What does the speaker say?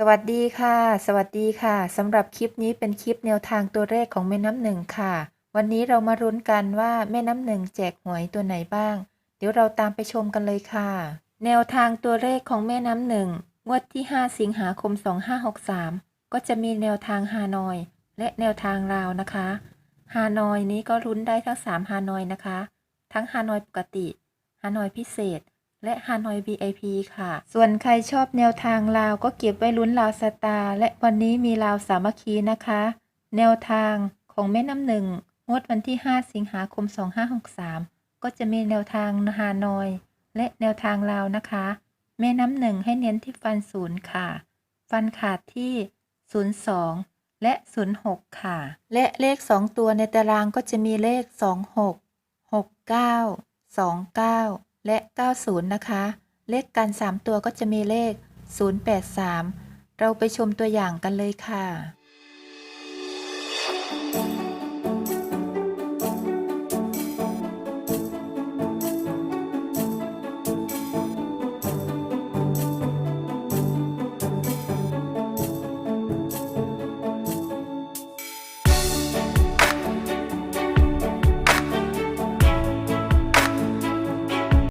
สวัสดีค่ะ สวัสดีค่ะสำหรับคลิปนี้เป็นคลิปแนวทางตัวเลขของแม่น้ำหนึ่งค่ะ วันนี้เรามารุ้นกันว่าแม่น้ำหนึ่งแจกหวยตัวไหนบ้าง เดี๋ยวเราตามไปชมกันเลยค่ะ แนวทางตัวเลขของแม่น้ำหนึ่งงวดที่ 5 สิงหาคม 2563 ก็จะมีแนวทางฮานอย และแนวทางลาวนะคะฮานอยนี้ก็รุ้นได้ทั้ง 3 ฮานอยนะคะ ทั้งฮานอยปกติฮานอยพิเศษ และฮานอย VIP ค่ะ ส่วนใครชอบแนวทางลาวก็เก็บไว้ลุ้นลาวสตาร์และวันนี้มีลาวสามัคคีนะคะ แนวทางของแม่น้ำหนึ่งงวดวันที่ 5 สิงหาคม 2563 ก็จะมีแนวทางฮานอย และแนวทางลาวนะคะ แม่น้ำหนึ่งให้เน้นที่ฟันศูนย์ค่ะ ฟันขาดที่ 02 และ 06 ค่ะ และเลข 2 ตัวในตารางก็จะมีเลข 26 69 29 และ 90 นะคะ เลขกัน 3 ตัวก็จะมีเลข 083 เราไปชมตัวอย่างกันเลยค่ะ